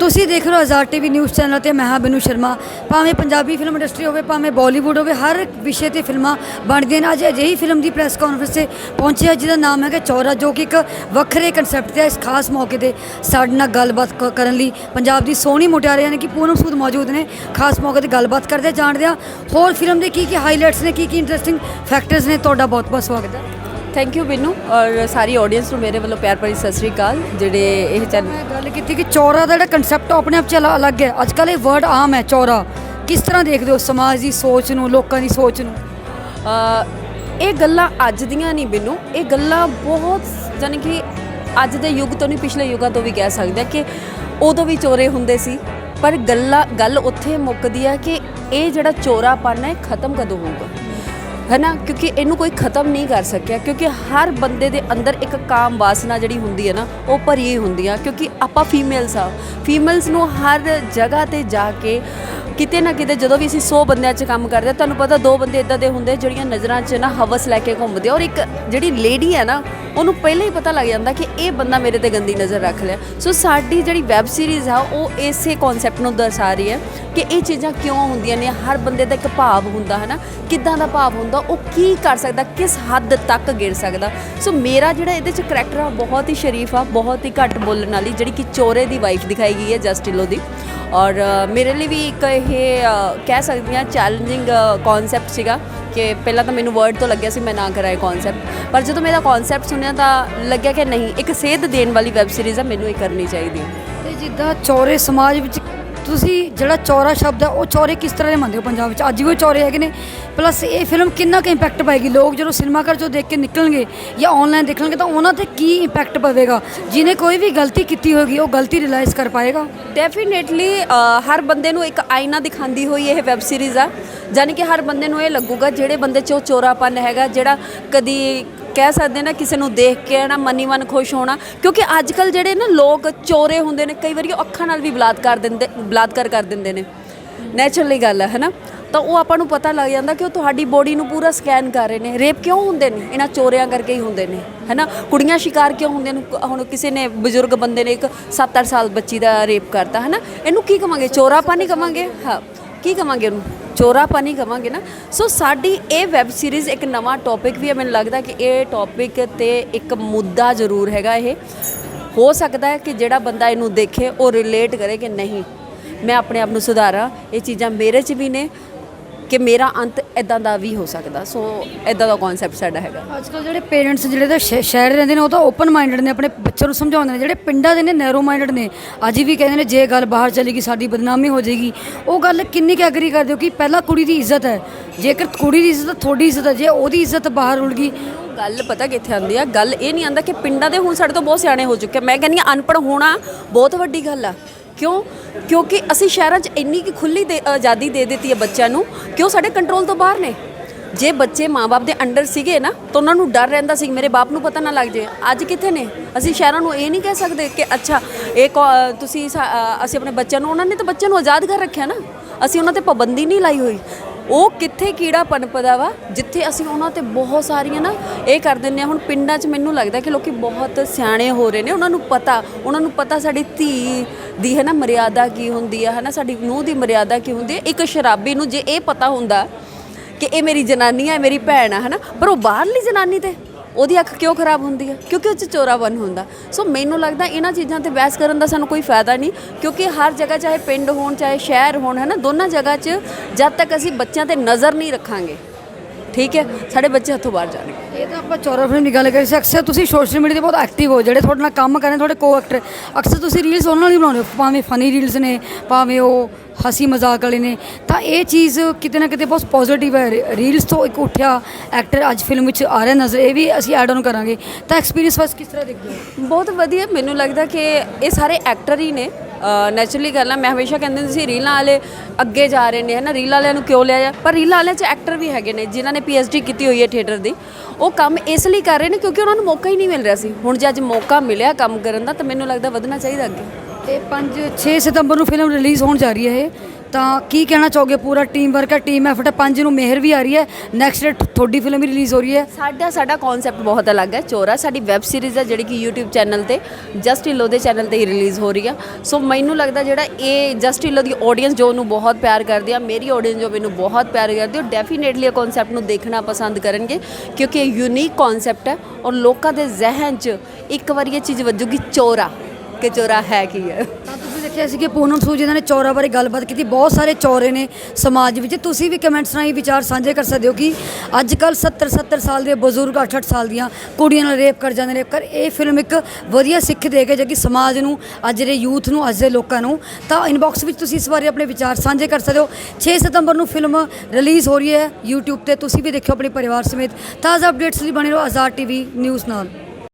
ਤੁਸੀਂ ਦੇਖ ਰਹੇ ਹੋ ਆਜ਼ਾਦ ਟੀਵੀ ਨਿਊਜ਼ ਚੈਨਲ ਤੇ ਮੈਂ ਹਾਂ ਬਿਨੂ ਸ਼ਰਮਾ। ਭਾਵੇਂ ਪੰਜਾਬੀ ਫਿਲਮ ਇੰਡਸਟਰੀ ਹੋਵੇ ਭਾਵੇਂ ਬਾਲੀਵੁੱਡ ਹੋਵੇ ਹਰ ਵਿਸ਼ੇ ਤੇ ਫਿਲਮਾਂ ਬਣਦੀਆਂ ਨੇ। ਅੱਜ ਅਜਿਹੀ ਫਿਲਮ ਦੀ ਪ੍ਰੈਸ ਕਾਨਫਰੰਸ ਤੇ ਪਹੁੰਚਿਆ ਜਿਹਦਾ ਨਾਮ ਹੈਗਾ ਚੌਰਾ ਜੋ ਕਿ ਇੱਕ ਵੱਖਰੇ ਕਨਸੈਪਟ ਤੇ ਇਸ ਖਾਸ ਮੌਕੇ ਤੇ ਸਾਡੇ ਨਾਲ ਗੱਲਬਾਤ ਕ- ਕਰਨ ਲਈ ਪੰਜਾਬ ਦੀ ਸੋਹਣੀ ਮੁਟਿਆਰੇ ਯਾਨੀ ਕਿ ਪੂਨਮ ਸੂਦ ਮੌਜੂਦ ਨੇ। ਖਾਸ ਮੌਕੇ ਤੇ ਗੱਲਬਾਤ ਕਰਦੇ ਹਾਂ, ਜਾਣਦੇ ਹਾਂ ਹੋਰ ਫਿਲਮ ਦੇ ਕੀ ਕੀ ਹਾਈਲਾਈਟਸ ਨੇ ਕੀ ਕੀ ਇੰਟਰਸਟਿੰਗ ਫੈਕਟਰਸ ਨੇ। ਤੁਹਾਡਾ ਬਹੁਤ ਬਹੁਤ ਸਵਾਗਤ ਹੈ। ਥੈਂਕ ਯੂ ਬਿੰਨੂ ਔਰ ਸਾਰੀ ਆਡੀਅנס ਨੂੰ ਮੇਰੇ ਵੱਲੋਂ ਪਿਆਰ ਭਰੀ ਸਤਿ ਸ੍ਰੀ ਅਕਾਲ ਜਿਹੜੇ ਇਹ ਚੈਨਲ ਗੱਲ ਕੀਤੀ ਕਿ ਚੌਰਾ ਦਾ ਜਿਹੜਾ ਕਨਸੈਪਟ ਆਪਣੇ ਆਪ ਚ ਅਲ- ਅਲੱਗ ਹੈ। ਅੱਜ ਕੱਲ੍ਹ ਇਹ ਵਰਡ ਆਮ ਹੈ ਚੌਰਾ। ਕਿਸ ਤਰ੍ਹਾਂ ਦੇਖਦੇ ਹੋ ਸਮਾਜ ਦੀ ਸੋਚ ਨੂੰ ਲੋਕਾਂ ਦੀ ਸੋਚ ਨੂੰ? ਇਹ ਗੱਲਾਂ ਅੱਜ ਦੀਆਂ ਨਹੀਂ ਬਿੰਨੂ ਇਹ ਗੱਲਾਂ ਬਹੁਤ ਯਾਨੀ ਕਿ ਅੱਜ ਦੇ ਯੁੱਗ ਤੋਂ ਨਹੀਂ ਪਿਛਲੇ ਯੁੱਗਾਂ ਤੋਂ ਵੀ ਕਹਿ ਸਕਦੇ ਕਿ ਉਦੋਂ ਵੀ ਚੋਰੇ ਹੁੰਦੇ ਸੀ। ਪਰ ਗੱਲਾਂ ਗੱਲ ਉੱਥੇ ਮੁੱਕਦੀ ਹੈ ਕਿ ਇਹ ਜਿਹੜਾ ਚੋਰਾਪਨ ਹੈ ਖਤਮ ਕਦੋਂ ਹੋਊਗਾ? ਹੈ ਨਾ ਕਿਉਂਕਿ ਇਹਨੂੰ ਕੋਈ ਖਤਮ ਨਹੀਂ ਕਰ ਸਕਿਆ ਕਿਉਂਕਿ ਹਰ ਬੰਦੇ ਦੇ ਅੰਦਰ ਇੱਕ ਕਾਮ ਵਾਸਨਾ ਜਿਹੜੀ ਹੁੰਦੀ ਹੈ ਨਾ ਉਹ ਭਰੀ ਹੀ ਹੁੰਦੀ ਆ ਕਿਉਂਕਿ ਆਪਾਂ ਫੀਮੇਲਸ ਆ। ਫੀਮੇਲਸ ਨੂੰ ਹਰ ਜਗ੍ਹਾ ਤੇ ਜਾ ਕੇ ਕਿਤੇ ਨਾ ਕਿਤੇ ਜਦੋਂ ਵੀ ਅਸੀਂ 100 ਬੰਦਿਆਂ 'ਚ ਕੰਮ ਕਰਦੇ ਹਾਂ, ਤੁਹਾਨੂੰ ਪਤਾ ਦੋ ਬੰਦੇ ਇਦਾਂ ਦੇ ਹੁੰਦੇ ਜਿਹੜੀਆਂ ਨਜ਼ਰਾਂ 'ਚ ਨਾ ਹਵਸ ਲੈ ਕੇ ਘੁੰਮਦੇ ਔਰ ਇੱਕ ਜਿਹੜੀ ਲੇਡੀ ਹੈ ਨਾ ਉਹਨੂੰ ਪਹਿਲਾਂ ਹੀ ਪਤਾ ਲੱਗ ਜਾਂਦਾ ਕਿ ਇਹ ਬੰਦਾ ਮੇਰੇ ਤੇ ਗੰਦੀ ਨਜ਼ਰ ਰੱਖ ਲਿਆ। ਸੋ ਸਾਡੀ ਜਿਹੜੀ ਵੈਬ ਸੀਰੀਜ਼ ਆ, ਉਹ ਇਸੇ ਕਨਸੈਪਟ ਨੂੰ ਦਰਸਾ ਰਹੀ ਹੈ ਕਿ ਇਹ ਚੀਜ਼ਾਂ ਕਿਉਂ ਹੁੰਦੀਆਂ ਨੇ? ਹਰ ਬੰਦੇ ਦਾ ਇੱਕ ਭਾਵ ਹੁੰਦਾ ਹੈ ਨਾ ਕਿੱਦਾਂ ਦਾ ਭਾਵ ਹੁੰਦਾ? ਉਹ ਕੀ ਕਰ ਸਕਦਾ? ਕਿਸ ਹੱਦ ਤੱਕ ਗਿਰ ਸਕਦਾ? ਸੋ ਮੇਰਾ ਜਿਹੜਾ ਇਹਦੇ ਚ ਕਰੈਕਟਰ ਆ ਬਹੁਤ ਹੀ ਸ਼ਰੀਫ ਆ, ਬਹੁਤ ਹੀ ਘੱਟ ਬੋਲਣ ਵਾਲੀ, ਜਿਹੜੀ ਕਿ ਚੋਰੇ ਦੀ ਵਾਈਫ ਦਿਖਾਈ ਗਈ ਹੈ ਜਸਟਿਲੋ ਦੀ। ਔਰ ਮੇਰੇ ਲਈ ਵੀ ਇੱਕ ਇਹ ਕਹਿ ਸਕਦੀ ਹਾਂ ਚੈਲੰਜਿੰਗ ਕਨਸੈਪਟ ਸੀਗਾ। ਕਿ ਪਹਿਲਾਂ ਤਾਂ ਮੈਨੂੰ ਵਰਡ ਤੋਂ ਲੱਗਿਆ ਸੀ ਮੈਂ ਨਾ ਕਰਾਏ ਇਹ ਕਨਸੈਪਟ ਪਰ ਜਦੋਂ ਮੇਰਾ ਕਨਸੈਪਟ ਸੁਣਿਆ ਤਾਂ ਲੱਗਿਆ ਕਿ ਨਹੀਂ, ਇੱਕ ਸੇਧ ਦੇਣ ਵਾਲੀ ਵੈਬ ਸੀਰੀਜ਼ ਆ, ਮੈਨੂੰ ਇਹ ਕਰਨੀ ਚਾਹੀਦੀ। ਹੈ ਤੇ ਜਿੱਦਾਂ ਚੌਰੇ ਸਮਾਜ ਵਿੱਚ ਤੁਸੀਂ ਜਿਹੜਾ ਚੌਰਾ ਸ਼ਬਦ ਹੈ, ਉਹ ਚੌਰੇ ਕਿਸ ਤਰ੍ਹਾਂ ਦੇ ਮੰਨਦੇ ਹੋ ਪੰਜਾਬ ਵਿੱਚ? ਅੱਜ ਵੀ ਉਹ ਚੌਰੇ ਹੈਗੇ ਨੇ ਪਲੱਸ ਇਹ ਫਿਲਮ ਕਿੰਨਾ ਕੁ ਇੰਪੈਕਟ ਪਾਏਗੀ? ਲੋਕ ਜਦੋਂ ਸਿਨੇਮਾ ਘਰ ਚੋਂ ਦੇਖ ਕੇ ਨਿਕਲਣਗੇ ਜਾਂ ਆਨਲਾਈਨ ਦੇਖਣਗੇ, ਤਾਂ ਉਹਨਾਂ ਤੇ ਕੀ ਇੰਪੈਕਟ ਪਵੇਗਾ? ਜਿਹਨੇ ਕੋਈ ਵੀ ਗਲਤੀ ਕੀਤੀ ਹੋਏਗੀ, ਉਹ ਗਲਤੀ ਰਿਅਲਾਈਜ਼ ਕਰ ਪਾਏਗਾ? ਡੈਫੀਨੇਟਲੀ ਹਰ ਬੰਦੇ ਨੂੰ ਇੱਕ ਆਇਨਾ ਦਿਖਾਉਂਦੀ ਹੋਈ ਇਹ ਵੈਬ ਸੀਰੀਜ਼ ਆ। ਯਾਨੀ ਕਿ ਹਰ ਬੰਦੇ ਨੂੰ ਇਹ ਲੱਗੂਗਾ, ਜਿਹੜੇ ਬੰਦੇ 'ਚ ਉਹ ਚੋਰਾਪਨ ਹੈਗਾ, ਜਿਹੜਾ ਕਦੀ ਕਹਿ ਸਕਦੇ ਨਾ, ਕਿਸੇ ਨੂੰ ਦੇਖ ਕੇ ਨਾ ਮਨੀ ਮਨ ਖੁਸ਼ ਹੋਣਾ। ਕਿਉਂਕਿ ਅੱਜ ਕੱਲ ਜਿਹੜੇ ਨਾ ਲੋਕ ਚੋਰੇ ਹੁੰਦੇ ਨੇ, ਕਈ ਵਾਰੀ ਉਹ ਅੱਖਾਂ ਨਾਲ ਵੀ ਬਲਾਤਕਾਰ ਦਿੰਦੇ, ਬਲਾਤਕਾਰ ਕਰ ਦਿੰਦੇ ਨੇ। ਨੈਚੁਰਲੀ ਗੱਲ ਹੈ ਹੈਨਾ? ਤਾਂ ਉਹ ਆਪਾਂ ਨੂੰ ਪਤਾ ਲੱਗ ਜਾਂਦਾ ਕਿ ਉਹ ਤੁਹਾਡੀ ਬੋਡੀ ਨੂੰ ਪੂਰਾ ਸਕੈਨ ਕਰ ਰਹੇ ਨੇ। ਰੇਪ ਕਿਉਂ ਹੁੰਦੇ ਨੇ? ਇਹਨਾਂ ਚੋਰਿਆਂ ਕਰਕੇ ਹੀ ਹੁੰਦੇ ਨੇ, ਹੈਨਾ? ਕੁੜੀਆਂ ਸ਼ਿਕਾਰ ਕਿਉਂ ਹੁੰਦੀਆਂ ਨੇ? ਹੁਣ ਕਿਸੇ ਨੇ ਬਜ਼ੁਰਗ ਬੰਦੇ ਨੇ ਇੱਕ 7-8 ਸਾਲ ਬੱਚੀ ਦਾ ਰੇਪ ਕਰਤਾ, ਹੈਨਾ? ਇਹਨੂੰ ਕੀ ਕਵਾਂਗੇ? ਚੋਰਾਪਨ ਨਹੀਂ ਕਵਾਂਗੇ? ਹਾਂ, ਕੀ ਕਵਾਂਗੇ ਉਹਨੂੰ? ਚੋਰਾਪਨ ਹੀ ਕਵਾਂਗੇ ਨਾ। ਸੋ ਸਾਡੀ ਇਹ ਵੈਬ ਸੀਰੀਜ਼ ਇੱਕ ਨਵਾਂ ਟੌਪਿਕ ਵੀ ਹੈ। ਮੈਨੂੰ ਲੱਗਦਾ ਕਿ ਇਹ ਟੌਪਿਕ ਤੇ ਇੱਕ ਮੁੱਦਾ ਜ਼ਰੂਰ ਹੈਗਾ ਇਹ। ਹੋ ਸਕਦਾ ਹੈ ਕਿ ਜਿਹੜਾ ਬੰਦਾ ਇਹਨੂੰ ਦੇਖੇ, ਉਹ ਰਿਲੇਟ ਕਰੇ ਕਿ ਨਹੀਂ। ਮੈਂ ਆਪਣੇ ਆਪ ਨੂੰ ਸੁਧਾਰਾਂ। ਇਹ ਚੀਜ਼ਾਂ ਮੇਰੇ 'ਚ ਵੀ ਨੇ। ਕਿ ਮੇਰਾ ਅੰਤ ਇਦਾਂ ਦਾ ਵੀ ਹੋ ਸਕਦਾ। ਸੋ ਇਦਾਂ ਦਾ ਕਨਸੈਪਟ ਸਾਡਾ ਹੈਗਾ। ਅੱਜ ਕੱਲ ਜਿਹੜੇ ਪੇਰੈਂਟਸ ਜਿਹੜੇ ਤਾਂ ਸ਼ਹਿ- ਸ਼ਹਿਰ ਰਹਿੰਦੇ ਨੇ ਉਹ ਤਾਂ ਓਪਨ ਮਾਈਂਡਡ ਨੇ ਆਪਣੇ ਬੱਚਿਆਂ ਨੂੰ ਸਮਝਾਉਂਦੇ ਨੇ। ਜਿਹੜੇ ਪਿੰਡਾਂ ਦੇ ਨੇ ਨੈਰੋ ਮਾਈਂਡਡ ਨੇ। ਅੱਜ ਵੀ ਕਹਿੰਦੇ ਨੇ ਜੇ ਗੱਲ ਬਾਹਰ ਚਲੇਗੀ ਸਾਡੀ ਬਦਨਾਮੀ ਹੋ ਜਾਏਗੀ। ਉਹ ਗੱਲ ਕਿੰਨੀ ਕੁ ਐਗਰੀ ਕਰਦੇ ਹੋ ਕਿ ਪਹਿਲਾਂ ਕੁੜੀ ਦੀ ਇੱਜ਼ਤ ਹੈ? ਜੇਕਰ ਕੁੜੀ ਦੀ ਇੱਜ਼ਤ ਤੁਹਾਡੀ ਇੱਜ਼ਤ ਹੈ ਜੇ ਉਹਦੀ ਇੱਜ਼ਤ ਬਾਹਰ ਉੜ ਗਈ। ਗੱਲ ਪਤਾ ਕਿੱਥੇ ਆਉਂਦੀ ਆ? ਗੱਲ ਇਹ ਨਹੀਂ ਆਂਦਾ ਕਿ ਪਿੰਡਾਂ ਦੇ ਹੁਣ ਸਾਡੇ ਤੋਂ ਬਹੁਤ ਸਿਆਣੇ ਹੋ ਚੁੱਕੇ ਆ। ਮੈਂ ਕਹਿੰਦੀ ਆ ਅਨਪੜ੍ਹ ਹੋਣਾ ਬਹੁਤ ਵੱਡੀ ਗੱਲ ਆ। ਕਿਉਂ? ਕਿਉਂਕਿ ਅਸੀਂ ਸ਼ਹਿਰਾਂ 'ਚ ਇੰਨੀ ਕਿ ਖੁੱਲੀ ਦੇ ਆਜ਼ਾਦੀ ਦੇ ਦਿੱਤੀ ਹੈ ਬੱਚਿਆਂ ਨੂੰ ਕਿ ਉਹ ਸਾਡੇ ਕੰਟਰੋਲ ਤੋਂ ਬਾਹਰ ਨੇ? ਜੇ ਬੱਚੇ ਮਾਪੇ ਦੇ ਅੰਡਰ ਸੀਗੇ ਨਾ, ਤਾਂ ਉਹਨਾਂ ਨੂੰ ਡਰ ਰਹਿੰਦਾ ਸੀ, ਮੇਰੇ ਬਾਪ ਨੂੰ ਪਤਾ ਨਾ ਲੱਗ ਜੇ। ਅੱਜ ਕਿੱਥੇ ਨੇ? ਅਸੀਂ ਸ਼ਹਿਰਾਂ ਨੂੰ ਇਹ ਨਹੀਂ ਕਹਿ ਸਕਦੇ ਕਿ ਅੱਛਾ, ਇਹ ਕੌ- ਤੁਸੀਂ ਸਾ- ਅਸੀਂ ਆਪਣੇ ਬੱਚਿਆਂ ਨੂੰ, ਉਹਨਾਂ ਨੇ ਤਾਂ ਬੱਚਿਆਂ ਨੂੰ ਆਜ਼ਾਦ ਕਰ ਰੱਖਿਆ ਨਾ। ਅਸੀਂ ਉਹਨਾਂ ਤੇ ਪਾਬੰਦੀ ਨਹੀਂ ਲਾਈ ਹੋਈ। ਉਹ ਕਿੱਥੇ ਕੀੜਾ ਪਨਪਦਾ ਵਾ, ਜਿੱਥੇ ਅਸੀਂ ਉਹਨਾਂ ਤੇ ਬਹੁਤ ਸਾਰੀਆਂ ਨਾ ਇਹ ਕਰ ਦਿੰਦੇ ਆ ਹੁਣ ਪਿੰਡਾਂ 'ਚ ਮੈਨੂੰ ਲੱਗਦਾ ਕਿ ਲੋਕੀ ਬਹੁਤ ਸਿਆਣੇ ਹੋ ਰਹੇ ਨੇ, ਉਹਨਾਂ ਨੂੰ ਪਤਾ, ਉਹਨਾਂ ਨੂੰ ਪਤਾ ਸਾਡੀ ਧੀ ਦੀ ਹੈ ਨਾ ਮਰਿਆਦਾ ਕੀ ਹੁੰਦੀ ਆ ਹੈ ਨਾ ਸਾਡੀ ਨੂੰਹ ਦੀ ਮਰਿਆਦਾ ਕੀ ਹੁੰਦੀ ਹੈ ਇੱਕ ਸ਼ਰਾਬੀ ਨੂੰ ਜੇ ਇਹ ਪਤਾ ਹੁੰਦਾ ਕਿ ਇਹ ਮੇਰੀ ਜਨਾਨੀ ਆ ਮੇਰੀ ਭੈਣ ਆ ਹੈ ਨਾ ਪਰ ਉਹ ਬਾਹਰਲੀ ਜਨਾਨੀ ਤੇ ਉਹਦੀ ਅੱਖ ਕਿਉਂ ਖਰਾਬ ਹੁੰਦੀ ਹੈ ਕਿਉਂਕਿ ਉਹ ਚ ਚੋਰਾਵਨ ਹੁੰਦਾ। ਸੋ ਮੈਨੂੰ ਲੱਗਦਾ ਇਹਨਾਂ ਚੀਜ਼ਾਂ ਤੇ ਬਹਿਸ ਕਰਨ ਦਾ ਸਾਨੂੰ ਕੋਈ ਫਾਇਦਾ ਨਹੀਂ, ਕਿਉਂਕਿ ਹਰ ਜਗ੍ਹਾ ਚਾਹੇ ਪਿੰਡ ਹੋਣ, ਚਾਹੇ ਸ਼ਹਿਰ ਹੋਣ ਹੈ ਨਾ ਦੋਨਾਂ ਜਗ੍ਹਾ 'ਚ ਜਦ ਤੱਕ ਅਸੀਂ ਬੱਚਿਆਂ ਤੇ ਨਜ਼ਰ ਨਹੀਂ ਰੱਖਾਂਗੇ, ਠੀਕ ਹੈ? ਸਾਡੇ ਬੱਚੇ ਹੱਥੋਂ ਬਾਹਰ ਜਾਣਗੇ। ਇਹ ਤਾਂ ਆਪਾਂ ਚੌਰਾ ਫਿਲਮ ਦੀ ਗੱਲ ਕਰੀ ਸੀ ਅਕਸਰ ਤੁਸੀਂ ਸੋਸ਼ਲ ਮੀਡੀਆ ਤੇ ਬਹੁਤ ਐਕਟਿਵ ਹੋ, ਜਿਹੜੇ ਤੁਹਾਡੇ ਨਾਲ ਕੰਮ ਕਰ ਕਰਨ ਤੁਹਾਡੇ ਕੋ ਐਕਟਰ ਅਕਸਰ ਤੁਸੀਂ ਰੀਲਸ ਉਹਨਾਂ ਨਾਲ ਹੀ ਬਣਾਉਂਦੇ ਹੋ, ਭਾਵੇਂ ਫਨੀ ਰੀਲਸ ਨੇ, ਭਾਵੇਂ ਉਹ ਹਸੀ ਮਜ਼ਾਕ ਵਾਲੇ ਨੇ। ਤਾਂ ਇਹ ਚੀਜ਼ ਕਿਤੇ ਨਾ ਕਿਤੇ ਬਹੁਤ ਪੋਜ਼ਿਟਿਵ ਹੈ। ਰੀਲਸ ਤੋਂ ਇੱਕ ਉੱਠਿਆ ਐਕਟਰ ਅੱਜ ਫਿਲਮ ਵਿੱਚ ਆ ਰਿਹਾ ਨਜ਼ਰ, ਇਹ ਵੀ ਅਸੀਂ ਐਡ ਆਨ ਕਰਾਂਗੇ। ਤਾਂ ਐਕਸਪੀਰੀਅੰਸ ਵਾਸ ਕਿਸ ਤਰ੍ਹਾਂ ਦੇਖਦੇ ਹੋ? ਬਹੁਤ ਵਧੀਆ, ਮੈਨੂੰ ਲੱਗਦਾ ਕਿ ਇਹ ਸਾਰੇ ਐਕਟਰ ਹੀ ਨੇ। ਨੈਚੁਰਲੀ ਗੱਲ ਆ, ਮੈਂ ਹਮੇਸ਼ਾ ਕਹਿੰਦੀ ਹੁੰਦੀ ਸੀ, ਰੀਲਾਂ ਵਾਲੇ ਅੱਗੇ ਜਾ ਰਹੇ ਨੇ ਹੈ ਨਾ ਰੀਲਾਂ ਵਾਲਿਆਂ ਨੂੰ ਕਿਉਂ ਲਿਆ ਜਾ? ਪਰ ਰੀਲਾਂ ਵਾਲਿਆਂ 'ਚ ਐਕਟਰ ਵੀ ਹੈਗੇ ਨੇ, ਜਿਨ੍ਹਾਂ ਨੇ ਪੀਐਚਡੀ ਕੀਤੀ ਹੋਈ ਹੈ ਥੀਏਟਰ ਦੀ। ਉਹ ਕੰਮ ਇਸ ਲਈ ਕਰ ਰਹੇ ਨੇ ਕਿਉਂਕਿ ਉਹਨਾਂ ਨੂੰ ਮੌਕਾ ਹੀ ਨਹੀਂ ਮਿਲ ਰਿਹਾ ਸੀ। ਹੁਣ ਜੇ ਅੱਜ ਮੌਕਾ ਮਿਲਿਆ ਕੰਮ ਕਰਨ ਦਾ, ਤਾਂ ਮੈਨੂੰ ਲੱਗਦਾ ਵਧਣਾ ਚਾਹੀਦਾ ਅੱਗੇ। ਤੇ 5 6 ਸਤੰਬਰ ਨੂੰ ਫਿਲਮ ਰਿਲੀਜ਼ ਹੋਣ ਜਾ ਰਹੀ ਹੈ ਇਹ। ਤਾਂ ਕੀ ਕਹਿਣਾ ਚਾਹੋਗੇ? ਪੂਰਾ ਟੀਮ ਵਰਕ ਹੈ ਟੀਮ ਐਫਟ ਹੈ, ਪੰਜ ਨੂੰ ਮਿਹਰ ਵੀ ਆ ਰਹੀ ਹੈ। ਨੈਕਸਟ ਡੇ ਤੁਹਾਡੀ ਫਿਲਮ ਵੀ ਰਿਲੀਜ਼ ਹੋ ਰਹੀ ਹੈ। ਸਾਡਾ ਸਾਡਾ ਕਨਸੈਪਟ ਬਹੁਤ ਅਲੱਗ ਹੈ। ਚੋਰਾ, ਸਾਡੀ ਵੈਬ ਸੀਰੀਜ਼ ਹੈ, ਜਿਹੜੀ ਕਿ YouTube ਚੈਨਲ ਤੇ ਜਸਟ ਢਿੱਲੋਂ ਦੇ ਚੈਨਲ ਤੇ ਹੀ ਰਿਲੀਜ਼ ਹੋ ਰਹੀ ਆ ਸੋ ਮੈਨੂੰ ਲੱਗਦਾ ਜਿਹੜਾ ਇਹ ਜਸਟ ਢਿੱਲੋਂ ਦੀ ਆਡੀਅנס ਜੋ ਉਹਨੂੰ ਬਹੁਤ ਪਿਆਰ ਕਰਦੀ ਆ, ਮੇਰੀ ਆਡੀਅנס ਜੋ ਮੈਨੂੰ ਬਹੁਤ ਪਿਆਰ ਕਰਦੀ ਉਹ ਡੈਫੀਨੇਟਲੀ ਇਹ ਕਨਸੈਪਟ ਨੂੰ ਦੇਖਣਾ ਪਸੰਦ ਕਰਨਗੇ, ਕਿਉਂਕਿ ਇਹ ਯੂਨੀਕ ਕਨਸੈਪਟ ਹੈ ਔਰ ਲੋਕਾਂ ਦੇ ਜ਼ਿਹਨ 'ਚ ਇੱਕ ਵਾਰੀ ਇਹ ਚੀਜ਼ ਵੱਜੂਗੀ, ਚੋਰਾ। ਕਿ ਚੋਰਾ ਹੈ ਕੀ ਹੈ? ਦੇਖਿਆ ਸੀ ਕਿ ਪੂਨਮ ਸੂਦ ਇਹਨਾਂ ਨੇ ਚੌਰਾ ਬਾਰੇ ਗੱਲਬਾਤ ਕੀਤੀ। ਬਹੁਤ ਸਾਰੇ ਚੋਰੇ ਨੇ ਸਮਾਜ ਵਿੱਚ। ਤੁਸੀਂ ਵੀ ਕਮੈਂਟਸ ਰਾਹੀਂ ਵਿਚਾਰ ਸਾਂਝੇ ਕਰ ਸਕਦੇ ਹੋ ਕਿ ਅੱਜ ਕੱਲ 70 70 ਸਾਲ ਦੇ ਬਜ਼ੁਰਗ 8 8 ਸਾਲ ਦੀਆਂ ਕੁੜੀਆਂ ਨਾਲ ਰੇਪ ਕਰ ਜਾਂਦੇ ਨੇ। ਕਰ ਇਹ ਫਿਲਮ ਇੱਕ ਵਧੀਆ ਸਿੱਖ ਦੇ ਕੇ ਜੇ ਕਿ ਸਮਾਜ ਨੂੰ, ਅੱਜ ਦੇ ਯੂਥ ਨੂੰ, ਅੱਜ ਦੇ ਲੋਕਾਂ ਨੂੰ। ਤਾਂ ਇਨਬਾਕਸ ਵਿੱਚ ਤੁਸੀਂ ਇਸ ਬਾਰੇ ਆਪਣੇ ਵਿਚਾਰ ਸਾਂਝੇ ਕਰ ਸਕਦੇ ਹੋ। 6 ਸਤੰਬਰ ਨੂੰ ਫਿਲਮ ਰਿਲੀਜ਼ ਹੋ ਰਹੀ ਹੈ YouTube ਤੇ। ਤੁਸੀਂ ਵੀ ਦੇਖਿਓ ਆਪਣੇ ਪਰਿਵਾਰ ਸਮੇਤ। ਤਾਜ਼ਾ ਅਪਡੇਟਸ ਲਈ ਬਣੇ ਰਹੋ ਆਜ਼ਾਦ ਟੀਵੀ ਨਿਊਜ਼ ਨਾਲ।